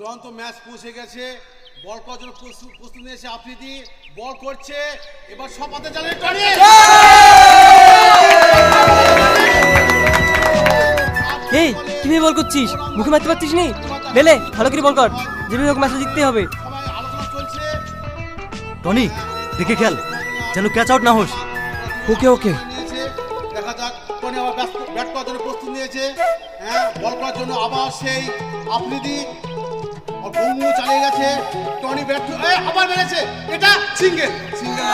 চূড়ান্ত ম্যাচ পৌঁছে গেছে। বল করার জন্য প্রস্তুত প্রস্তুত নিয়েছে আফ্রিদি। বল করছে। এবার সপাতে জানে টনি। এই কীভাবে বল করছিস? মুখে মারতে পারছিস নি? বেলে ভালো করে বল কর। যেভাবে হোক ম্যাচটা জিততে হবে। সবাই আলোচনা চলছে। টনি দেখে খেল যেন ক্যাচ আউট না হোস। ওকে ওকে। দেখা যাক টনি আবার ব্যাট ব্যাট করার জন্য প্রস্তুত নিয়েছে। হ্যাঁ বল করার জন্য আবার সেই আফ্রিদি। চালিয়ে গেছে। টনি ব্যাট এ আবার মেরেছে। এটা সিঙ্গেল। সিঙ্গেল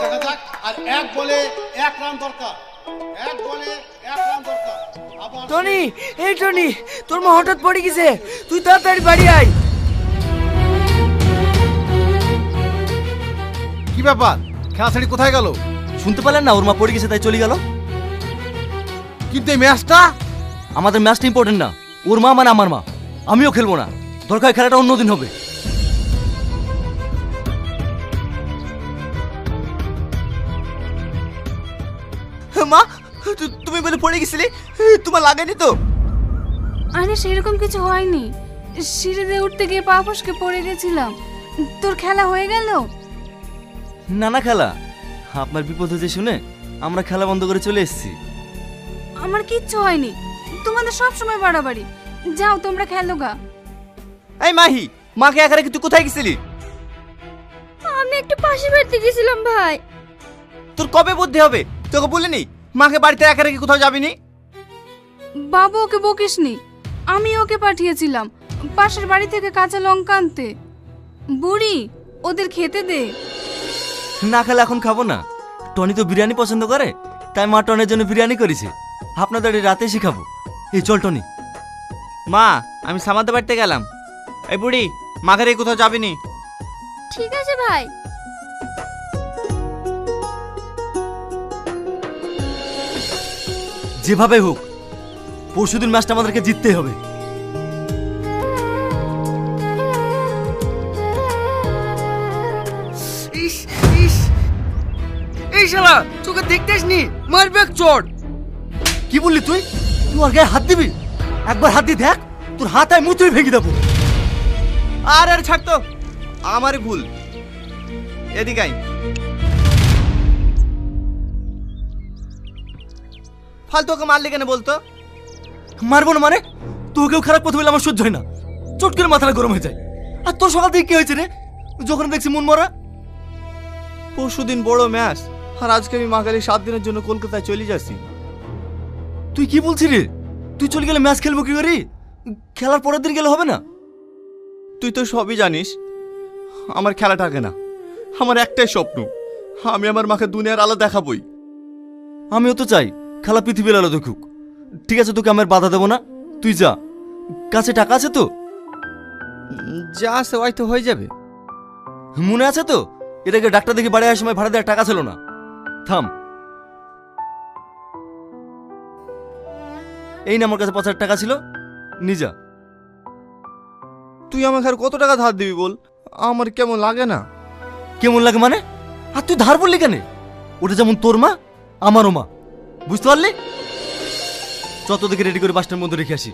দেখা যাক আর এক বলে এক রান দরকার। এক বলে এক রান দরকার। টনি এই টনি তোর মা হঠাৎ পড়ে গেছে। তুই তাড়াতাড়ি বাড়ি আয়। কি ব্যাপার? খেলা ছেড়ে কোথায় গেল? শুনতে পেলেন না ওর মা পড়ে গেছে তাই চলে গেল। কিন্তু এই ম্যাচটা আমাদের ম্যাচটা ইম্পর্টেন্ট না। ওর মা মানে আমার মা। আমিও খেলব না। দরকার হয় খেলাটা অন্যদিন হবে। মা তুমি বলে পড়ে গেছিলি? তোমার লাগেনি তো? আরে সেরকম কিছু হয়নি। সিঁড়িতে উঠতে গিয়ে পা ফসকে পড়ে গেছিলাম। তোর খেলা হয়ে গেল? না না খেলা। আপনার বিপদ হয়েছে শুনে আমরা খেলা বন্ধ করে চলে এসেছি। আমার কিচ্ছু হয়নি। তোমাদের সব সময় বাড়াবাড়ি। যাও তোমরা খেলো গা। এই মাহি মাকে একা রেখে তুই কোথায় গেছিলি? আমি একটু পাশে বাড়তে গেছিলাম ভাই। তোর কবে বুদ্ধি হবে? তোকে বলিনি মাকে বাড়িতে একা রেখে কোথাও যাবিনি বাবু ওকে বকিসনি আমি ওকে পাঠিয়েছিলাম পাশের বাড়ি থেকে কাঁচা লঙ্কা আনতে। বুড়ি ওদের খেতে দে। না খেলে এখন খাব না। টনি তো বিরিয়ানি পছন্দ করে তাই মা টনের জন্য বিরিয়ানি করেছে। আপনাদের রাতে এসে খাব এই চল টনি। মা আমি সামাদের বাড়িতে গেলাম। এই বুড়ি মাকে রেখে কোথাও যাবিনি ঠিক আছে ভাই। যেভাবে হোক পরশুদিন ম্যাচটা আমাদেরকে জিততেই হবে। এই শালা তোকে দেখতে আসনি? মারবে চড় কি বললি তুই? তুই ওর গায়ে হাত দিবি? একবার হাত দিয়ে দেখ তোর হাত আয় মুচড়ে ভেঙে দেবো। আর আর ছাড় তো আমারই ভুল। এদিকে আই ফালতু ওকে মারলি কেন বলতো? মারবো না মানে? তোকেও খারাপ কথা বলে আমার সহ্য হয় না। চট করে মাথাটা গরম হয়ে যায়। আর তোর সকাল থেকে কি হয়েছে রে? যখন দেখছি মন মরা। পরশু দিন বড় ম্যাচ আর আজকে আমি মাকালি সাত দিনের জন্য কলকাতায় চলে যাচ্ছি। তুই কি বলছিস রে তুই চলে গেলে ম্যাচ খেলব কি করে? খেলার পরের দিন গেলে হবে না? তুই তো সবই জানিস, আমার খেলা থাকে না। আমার একটাই স্বপ্ন, আমি আমার মাকে দুনিয়ার আলো দেখাবই। আমিও তো চাই, খেলা পৃথিবীর আলো দেখুক। ঠিক আছে, তোকে আমার বাধা দেবো না। তুই যা। কাছে টাকা আছে তো? যা আছে হয়তো হয়ে যাবে। মনে আছে তো? এটাকে ডাক্তার দেখে বাড়ি আসার সময় ভাড়া দেওয়ার টাকা ছিল না। থাম। এই না আমার কাছে পাঁচ হাজার টাকা ছিল। নিজা তুই আমাকে আর কত টাকা ধার দিবি বল? আমার কেমন লাগে না। কেমন লাগে মানে? আর তুই ধার বললি কেন? ওটা যেমন তোর মা আমারও মা। বুঝতে পারলি? যত দেখে রেডি করে বাসটার মধ্যে রেখে আসি।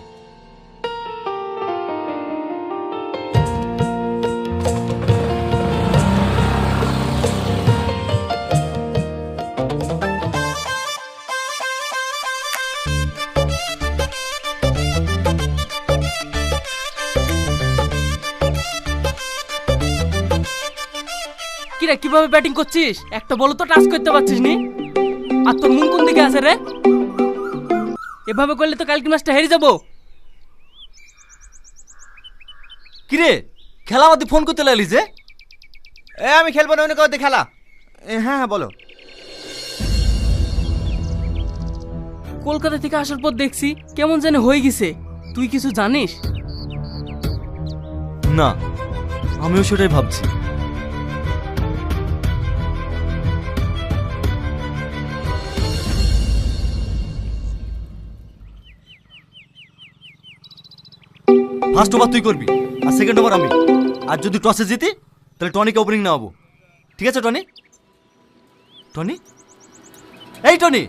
কিরে কীভাবে ব্যাটিং করছিস? একটা বল তো টাচ করতে পারছিস নি। আর তোর মুন কোন দিকে আছে রে? এভাবে করলে তো কালকে ম্যাচটা হেরে যাব। কিরে খেলা আমাদের ফোন করতে লাগলি যে? এ আমি খেলব না অন্য কাউতে খেলা। এ, হ্যাঁ হ্যাঁ বলো। কলকাতা থেকে আসার পর দেখছি কেমন জানি হয়ে গেছে। তুই কিছু জানিস? না আমিও সেটাই ভাবছি। ফার্স্ট ওভার তুই করবি আর সেকেন্ড ওভার আমি। আর যদি টসে জিতি তাহলে টনিকে ওপেনিং নেওয়াবো ঠিক আছে টনি? টনি? এই টনি!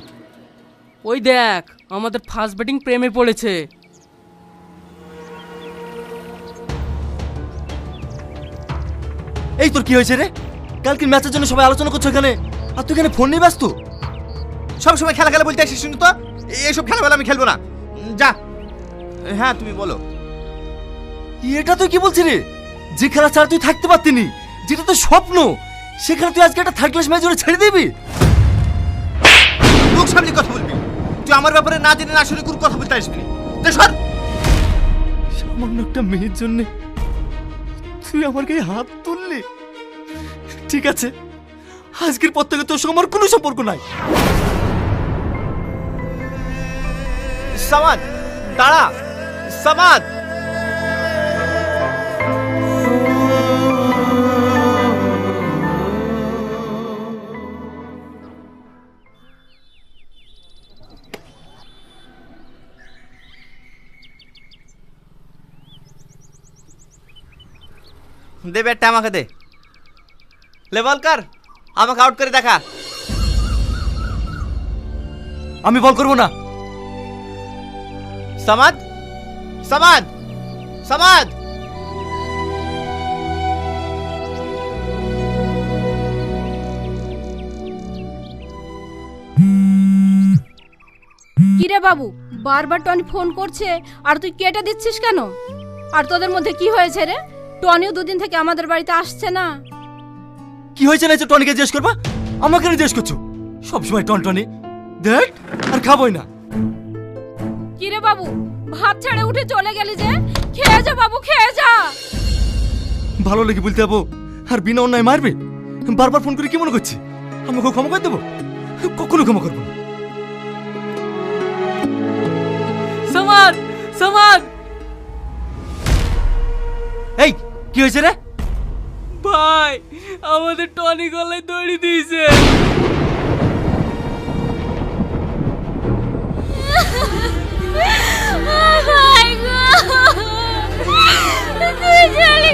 ওই দেখ আমাদের ফার্স্ট ব্যাটিং প্রেমে পড়েছে। এই তোর কি হয়েছে রে? কালকে ম্যাচের জন্য সবাই আলোচনা করছ এখানে আর তুই এখানে ফোন নিয়ে ব্যস্ত? সব সময় খেলা খেলা বলতে আসিস শুনতো তো? এইসব খেলা আমি খেলব না। যা। হ্যাঁ তুমি বলো। এটা তুই কি বলছিস রে? যে খেলা ছাড়া তুই থাকতে পারতিনি যেটা তোর স্বপ্ন সেখানে তুই আজকে একটা থার্ড ক্লাস ম্যাচ ছেড়ে দিবি? মুখ সামনে কথা বলবি। তুই আমার ব্যাপারে না জেনে না শুনে কোনো কথা বলতে আসবি না। সর। সামান্য একটা মেয়ের জন্য তুই আমার গায়ে হাত তুললি। ঠিক আছে আজকের পর থেকে তোর সঙ্গে আমার কোনো সম্পর্ক নাই। সামাদ দাঁড়া। সামাদ দে ব্যাটটা আমাকে দে। লেভেল কর আমাকে আউট করে দেখা। আমি বল করব না। সামাদ সামাদ সামাদ। কিরে বাবু বারবার টনি ফোন করছে আর তুই কেটে দিচ্ছিস কেন? আর তোদের মধ্যে কি হয়েছে রে? টনিও দুদিন থেকে আমাদের বাড়িতে আসছে না। কি হয়েছে না যে টনিকে জিজ্ঞেস করবা? আমাকে কেন জিজ্ঞেস করছ? সবসময় টন টনি দেখ আর খাবোই না। কিরে বাবু ভাত ছেড়ে উঠে চলে গেলি যে? খেয়ে যা বাবু খেয়ে যা। ভালো লেগে বলতে যাব আর বিনা অন্যায় মারবে? বারবার ফোন করে কি মনে করছি? আমাকে ক্ষমা করে দেবো? কখনো ক্ষমা করব না। সমান সমান কি হয়েছে রে? ভাই আমাদের টনি গলায় দড়ি দিয়েছে। ভাই গো তুই চলে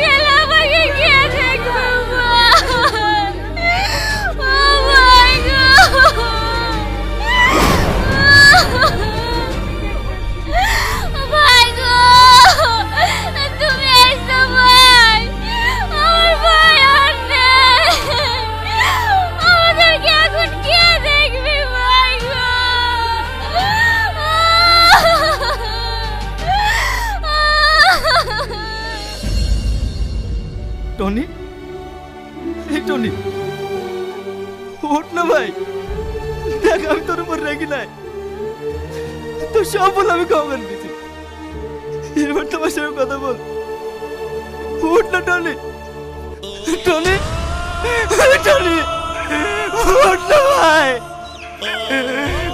ওঠ ভাই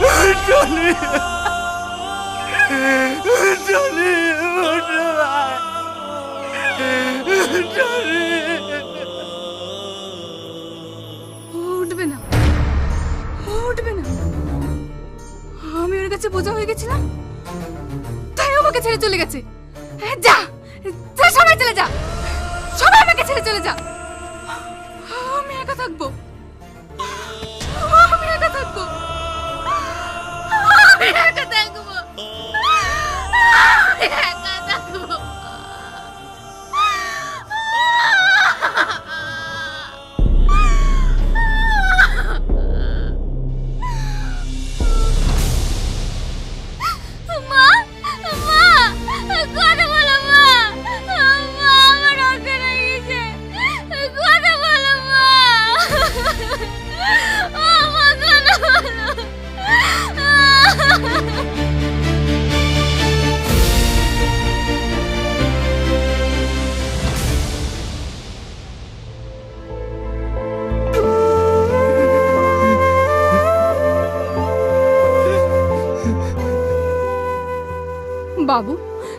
টনি টনি না ভাই টনি উঠবে না। উঠবে না। আমি ওর কাছে বোঝা হয়ে গেছিলাম। তাই আমাকে ছেড়ে চলে গেছে। যা। যা সবাই চলে যা। সবাই আমাকে ছেড়ে চলে যা। আমি একা থাকব।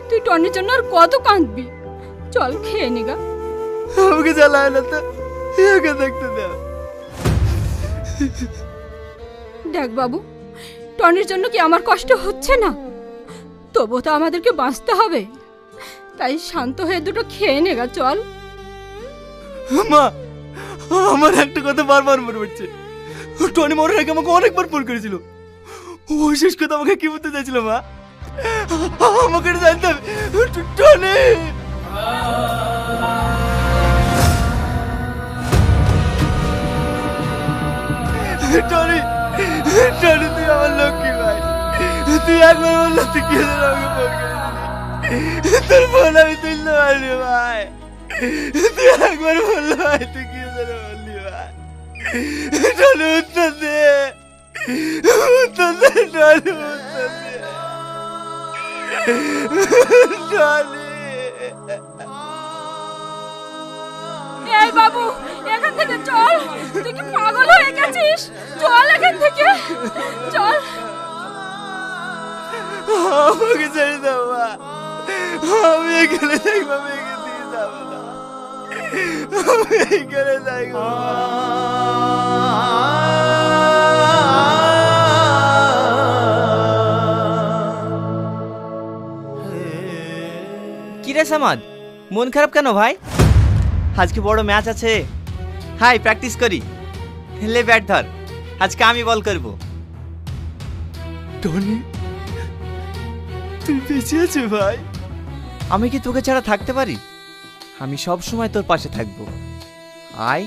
তুই টনির জন্য আর কত কাঁদবি? চল খেয়ে নিগা আমাকে জ্বালায় না তো একে দেখতে দাও দেখ বাবু টনির জন্য কি আমার কষ্ট হচ্ছে না? তবু তো আমাদেরকে বাঁচতে হবে। তাই শান্ত হয়ে দুটো খেয়ে নেগা চল। মা আমার একটা কথা বারবার মনে পড়ছে। টনি মরার আগে আমাকে অনেকবার ফোন করেছিল। ও শেষ কথা আমাকে কি বলতে চাইছিল মা? আমাকে জানতাম টনি টনি টনি তুই আমার লক্ষ্মী ভাই। তুই একবার বলল তুই কি তোর ফোন আমি তুলতে পারলি ভাই। তুই একবার বলল ভাই, তুই কি বললি ভাই? টনি উত্তর দে। উত্তর দে টনি উত্তর দে। এই বাবু, এখান থেকে চল। তুই কি পাগল হয়ে গেছিস? চল এখান থেকে। চল। আমাকে ছেড়ে দাও, মা। আমি এখানে থাকব, আমি এখান থেকে যাব না। আমি এখানে থাকব সামাদ মন খারাপ কেন ভাই? আজকে বড় ম্যাচ আছে। হাই প্র্যাকটিস করি। লে ব্যাট ধর। আজকে আমি বল করব। টনি তুই বেঁচে আছো ভাই। আমি কি তোকে ছাড়া থাকতে পারি? আমি সব সময় তোর পাশে থাকব। আয়।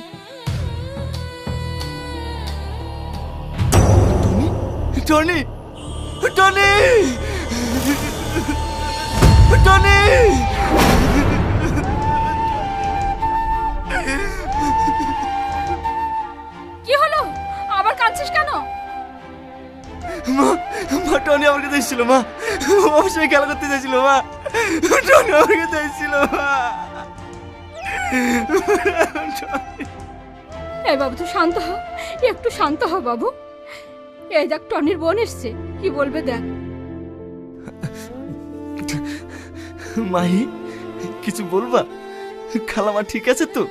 টনি টনি টনি এসেছিল মা। আমার সঙ্গে খেলা করতে চাইছিল মা। টনি আমার কাছে এসেছিল মা। এই বাবু তুই শান্ত হ। একটু শান্ত হ বাবু। এই দেখ টনির বোন এসছে। কি বলবে দেখ। মাহি কিছু বলবা? খালামা ঠিক আছে তো?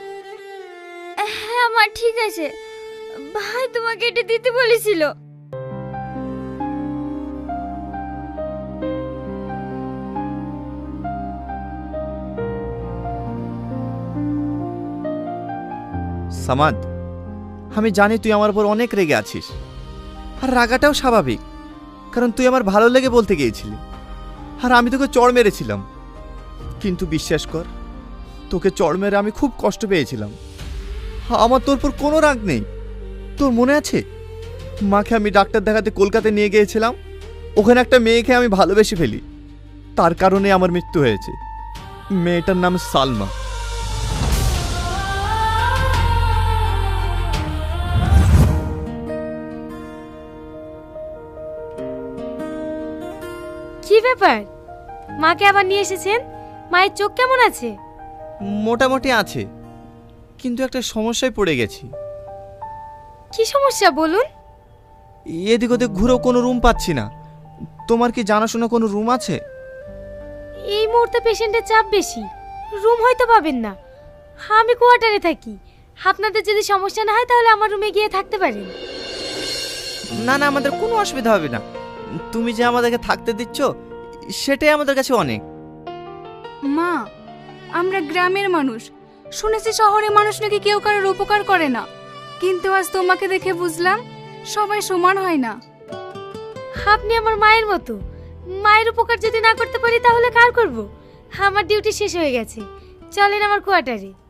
হ্যাঁ আমার ঠিক আছে। ভাই তোমাকে এটা দিতে বলেছিল। সামাদ, আমি জানি তুই আমার উপর অনেক রেগে আছিস। আর রাগাটাও স্বাভাবিক, কারণ তুই আমার ভালো লেগে বলতে গিয়েছিলি। আর আমি তোকে চড় মেরেছিলাম। কিন্তু বিশ্বাস কর, তোকে চড় মেরে আমি খুব কষ্ট পেয়েছিলাম। আমার তোর উপর কোনো রাগ নেই। তোর মনে আছে? মাকে আমি ডাক্তার দেখাতে কলকাতায় নিয়ে গিয়েছিলাম। ওখানে একটা মেয়েকে আমি ভালোবেসে ফেলি। তার কারণে আমার মৃত্যু হয়েছে। মেয়েটার নাম সালমা। কি ব্যাপার? মাকে আবার নিয়ে এসেছেন? মায়ের চোখ কেমন আছে? মোটামুটি আছে কিন্তু একটা সমস্যায় পড়ে গেছি। কি সমস্যা বলুন? এদিক ওদিক ঘুরেও কোনো রুম পাচ্ছি না। তোমার কি জানাশোনা কোনো রুম আছে? এই মুহূর্তে পেশেন্টের চাপ বেশি। রুম হয়তো পাবেন না। আমি কোয়ার্টারে থাকি। আপনাদের যদি সমস্যা না হয় তাহলে আমার রুমে গিয়ে থাকতে পারেন। না না আমাদের কোনো অসুবিধা হবে না। তুমি যে আমাদেরকে থাকতে দিচ্ছ, সেটাই আমাদের কাছে অনেক। মা, আমরা গ্রামের মানুষ। শুনেছি শহরে মানুষ নাকি কেউ কারোর উপকার করে না। কিন্তু আজ তোমাকে দেখে বুঝলাম, সবাই সমান হয় না। আপনি আমার মায়ের মতো। মায়ের উপকার যদি না করতে পারি, তাহলে কার করব? আমার ডিউটি শেষ হয়ে গেছে। চলেন আমার কোয়ার্টারে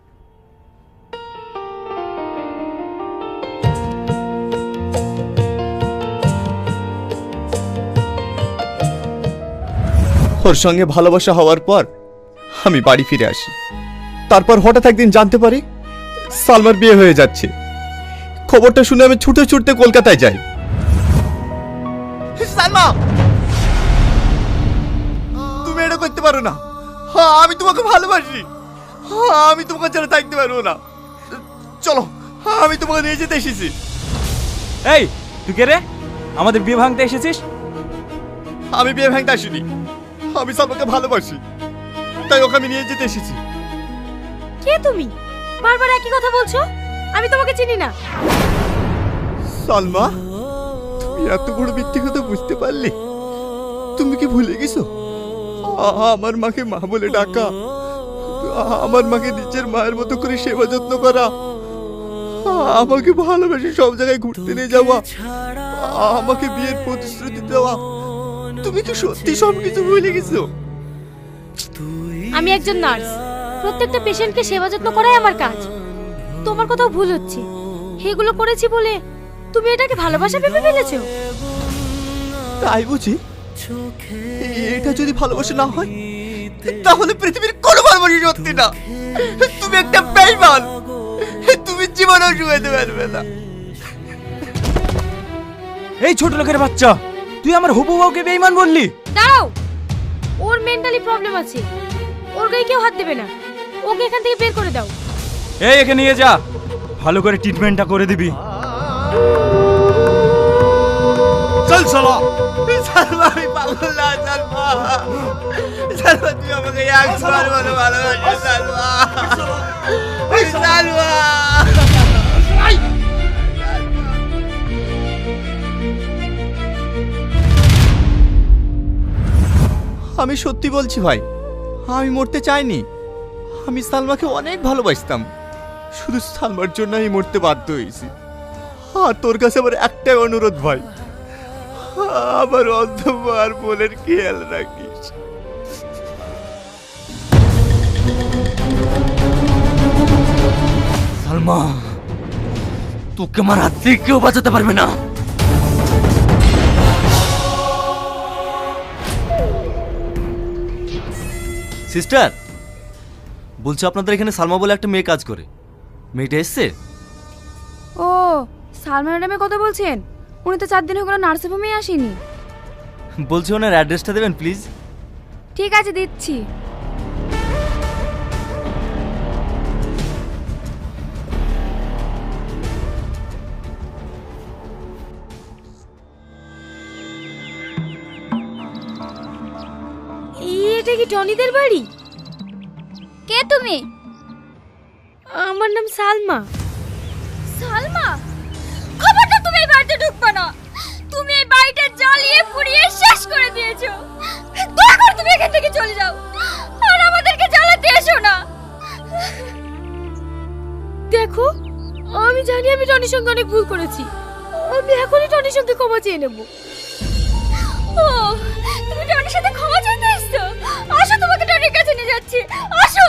ওর সঙ্গে ভালোবাসা হওয়ার পর আমি বাড়ি ফিরে আসি। তারপর হঠাৎ একদিন জানতে পারি সালমার বিয়ে হয়ে যাচ্ছে। খবরটা শুনে আমি ছুটে ছুটতে কলকাতায় যাই। সালমা! তুমি এটা করতে পারো না। হ্যাঁ আমি তোমাকে ভালোবাসি। হ্যাঁ আমি তোমাকে ছাড়া থাকতে পারব না। চলো হ্যাঁ, আমি তোমাকে নিয়ে যেতে এসেছি। এই তুই কে রে? আমাদের বিয়ে ভাঙতে এসেছিস? আমি বিয়ে ভাঙতে আসিনি। আমি সালমাকে ভালোবাসি। তাই ওকে আমি নিয়ে যেতে এসেছি। কে তুমি? বারবার একই কথা বলছো? আমি তোমাকে চিনি না। সালমা তুমি এত বড় মিথ্যে কথা বুঝতে পারলে? তুমি কি ভুলে গেছো? আমার মাকে মা বলে ডাকা। আমার মাকে নিজের মায়ের মতো করে সেবা যত্ন করা। আমাকে ভালোবেসে সব জায়গায় ঘুরতে নিয়ে যাওয়া। আমাকে বিয়ের প্রতিশ্রুতি দেওয়া। তুমি কি সত্যি সব কিছু ভুলে গেছো? আমি একজন নার্স। প্রত্যেকটা পেশেন্টকে সেবা যত্ন করাই আমার কাজ। তোমার কোথাও ভুল হচ্ছে। এগুলো করেছি বলে তুমি এটাকে ভালোবাসা ভেবে ফেলেছো? তাই বুঝি? এটা যদি ভালোবাসা না হয় তাহলে পৃথিবীর কোনো ভালোবাসি সত্যি না। তুমি একটা বেইমান। তুমি জীবনেও শুয়েতে পারবে না। এই ছোট লোকের বাচ্চা। তুই আমার হুবু বউকে বেইমান বললি? দাঁড়াও! ওর মেন্টালি প্রবলেম আছে। ওর গায়ে কেউ হাত দেবে না। ওকে এখান থেকে বের করে দাও। এই একে নিয়ে যা। ভালো করে ট্রিটমেন্টটা করে দিবি। চল চলো। সালমা আমি পাগল না সালমা সালমা তুই আমাকে একবার বলো ভালোবাসি সালমা সালমা আমি সত্যি বলছি ভাই, আমি মরতে চাইনি। আমি সালমাকে অনেক ভালোবাসতাম। শুধু সালমার জন্য আমি মরতে বাধ্য হয়েছি। আর তোর কাছে আমার একটাই অনুরোধ ভাই, আমার অন্ধবার বোনের খেয়াল রাখিস। সালমা, তোকে আমার হাত থেকে কেউ বাঁচাতে পারবে না। সিস্টার বলছো আপনাদের এখানে সালমা বলে একটা মেয়ে কাজ করে। মেয়েটা এসছে? ও সালমা ম্যাডামের কথা বলছেন? উনি তো চার দিন হয়ে গেল নার্সিং হোমে আসেনি। বলছি ওনার অ্যাড্রেসটা দেবেন প্লিজ ঠিক আছে দিচ্ছি। কি টনিদের বাড়ি? কে তুমি? আমার নাম সালমা। সালমা? খবরটা তুমি এই বাড়িতে ঢুকবে না। তুমি এই বাড়িটা জ্বালিয়ে পুড়িয়ে শেষ করে দিয়েছ। দয়া করে তুমি এখান থেকে চলে যাও। আর আমাদেরকে জ্বালাতে এসো না। দেখো আমি জানি আমি টনির সঙ্গে অনেক ভুল করেছি। আমি এখনই টনির সঙ্গে ক্ষমা চেয়ে নেব। ও তুমি টনির সাথে ক্ষমা চাইতে যাচ্ছি। আসো!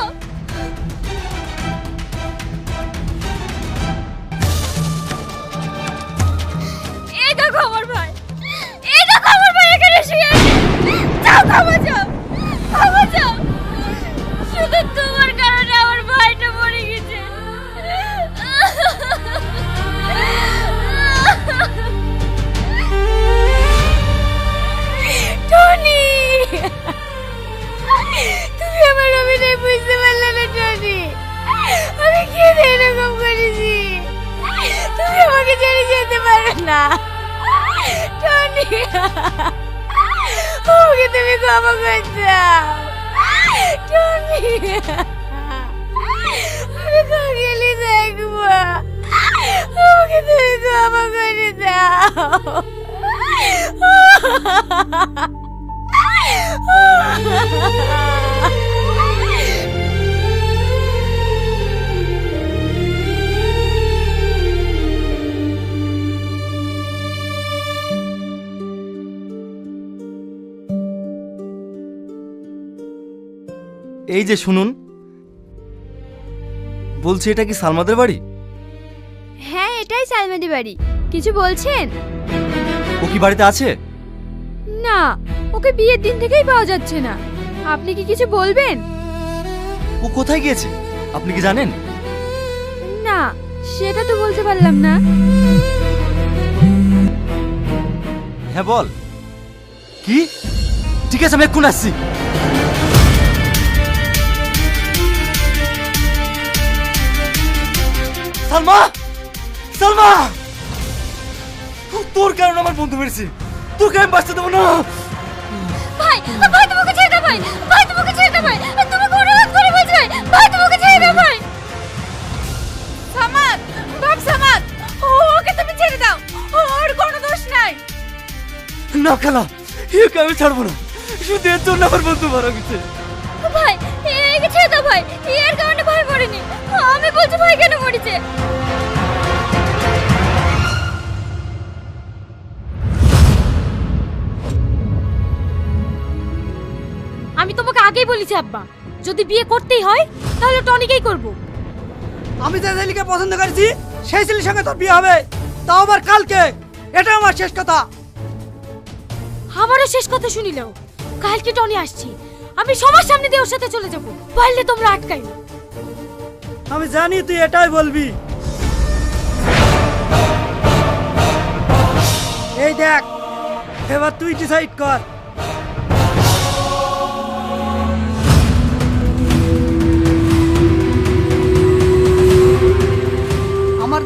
এই যে শুনুন বলছি এটা কি সালমাদের বাড়ি? হ্যাঁ এটাই সালমাদি বাড়ি। কিছু বলছেন? ও কি বাড়িতে আছে? না ওকে বিয়ের দিন থেকেই পাওয়া যাচ্ছে না। আপনি কি কিছু বলবেন? ও কোথায় গিয়েছে? আপনি কি জানেন? না সেটা তো বলতে পারলাম না। হ্যাঁ বল। কি? ঠিক আছে আমি এক্ষুন আসছি। সালমা! সালমা! তোর কারণে আমার বন্ধু মেরেছে। তোকে আমি বাঁচতে দেবো না। ভাই ভাই তোমাকে ছেড়ে দাও ভাই। ভাই তোমাকে ছেড়ে দাও ভাই। তোমাকে অনুরোধ করে বলছি ভাই। ভাই তোমাকে ছেড়ে দাও ভাই। সামাদ বাপ সামাদ ওকে তুমি ছেড়ে দাও। ওর কোনো দোষ নাই। না খালা একে আমি ছাড়বো না। শুধু এর জন্য আমার বন্ধু মারা গেছে। ভাই একে ছেড়ে দাও ভাই। এর কারণে ভাই মরেনি। আমি বলছি ভাই কেন মরেছে? আগেই বলেছি আব্বা। যদি বিয়ে করতেই হয় তাহলে টনিকেই করব। আমি যে ছেলেকে পছন্দ করেছি সেই ছেলের সঙ্গে তোর বিয়ে হবে। তাও আবার কালকে। এটা আমার শেষ কথা। আমারও শেষ কথা শুনিলেও। কালকে টনি আসছি। আমি সবার সামনে দিয়ে ওর সাথে চলে যাব। পারলে তোমরা আটকাই আমি জানি তুই এটাই বলবি। এই দেখ এবার তুই ডিসাইড কর।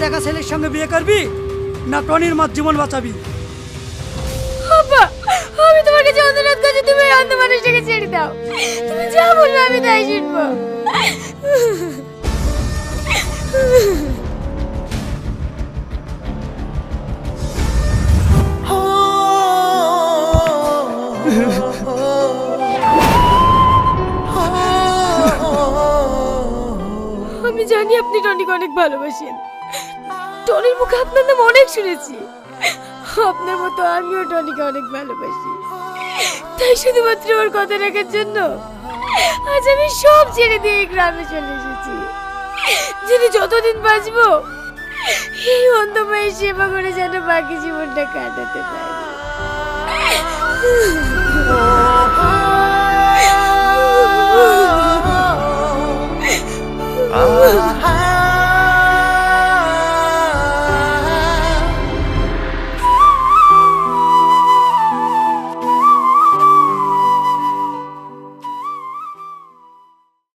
দেখা ছেলের সঙ্গে বিয়ে করবি না টনির মার জীবন বাঁচাবি? আমি অনুরোধ করছি, তুমি অন্ধ মানুষটাকে ছেড়ে দাও। তুমি যা বলবে আমি তাই শুনব। আমি জানি আপনি টনিকে অনেক ভালোবাসেন। টনির মুখে আপনার নাম অনেক শুনেছি। আপনার মতো আমিও টনিকে অনেক ভালোবাসি। তাই শুধুমাত্র ওর কথা রাখার জন্য আজ আমি সব ছেড়ে দিয়ে গ্রামে চলে এসেছি। যিনি যতদিন বাঁচবো, এই অন্ধ মায়ের সেবা করে যেন বাকি জীবনটা কাটাতে পারি। আহ